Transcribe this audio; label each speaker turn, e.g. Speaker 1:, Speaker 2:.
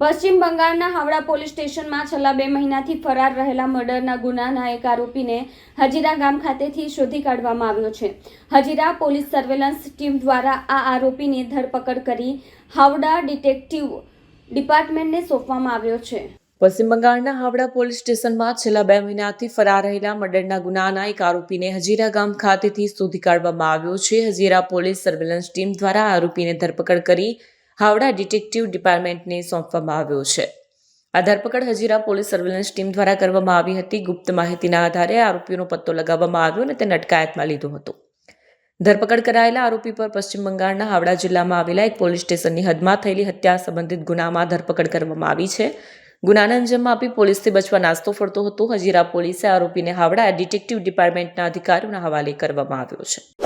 Speaker 1: પશ્ચિમ બંગાળના હાવડા પોલીસ સ્ટેશનમાં છેલ્લા બે મહિનાથી ફરાર રહેલા મર્ડરના ગુનાના એક આરોપીને હજીરા ગામ ખાતેથી શોધી કાઢવામાં આવ્યો છે. હજીરા પોલીસ સર્વેલન્સ ટીમ દ્વારા આ આરોપીની ધરપકડ કરી હાવડા ડિટેક્ટિવ ડિપાર્ટમેન્ટને સોંપવામાં આવ્યો છે.
Speaker 2: પશ્ચિમ બંગાળના હાવડા પોલીસ સ્ટેશનમાં છેલ્લા બે મહિનાથી ફરાર રહેલા મર્ડરના ગુનાના એક આરોપીને હજીરા ગામ ખાતેથી શોધી કાઢવામાં આવ્યો છે. હજીરા પોલીસ સર્વેલન્સ ટીમ દ્વારા આરોપીને ધરપકડ કરી હાવડા ડિટેક્ટિવ ડિપાર્ટમેન્ટને સોંપવામાં આવ્યો છે. આ ધરપકડ હજીરા પોલીસ સર્વેલન્સ ટીમ દ્વારા કરવામાં આવી હતી. ગુપ્ત માહિતીના આધારે આરોપીનો પત્તો લગાવવામાં આવ્યો અને તેને અટકાયતમાં લીધો હતો. ધરપકડ કરાયેલા આરોપી પર પશ્ચિમ બંગાળના હાવડા જિલ્લામાં આવેલા એક પોલીસ સ્ટેશનની હદમાં થયેલી હત્યા સંબંધિત ગુનામાં ધરપકડ કરવામાં આવી છે. ગુનાના અંજામ આપી પોલીસથી બચવા નાસ્તો ફરતો હતો. હજીરા પોલીસે આરોપીને હાવડા ડિટેક્ટિવ ડિપાર્ટમેન્ટના અધિકારીઓના હવાલે કરવામાં આવ્યો છે.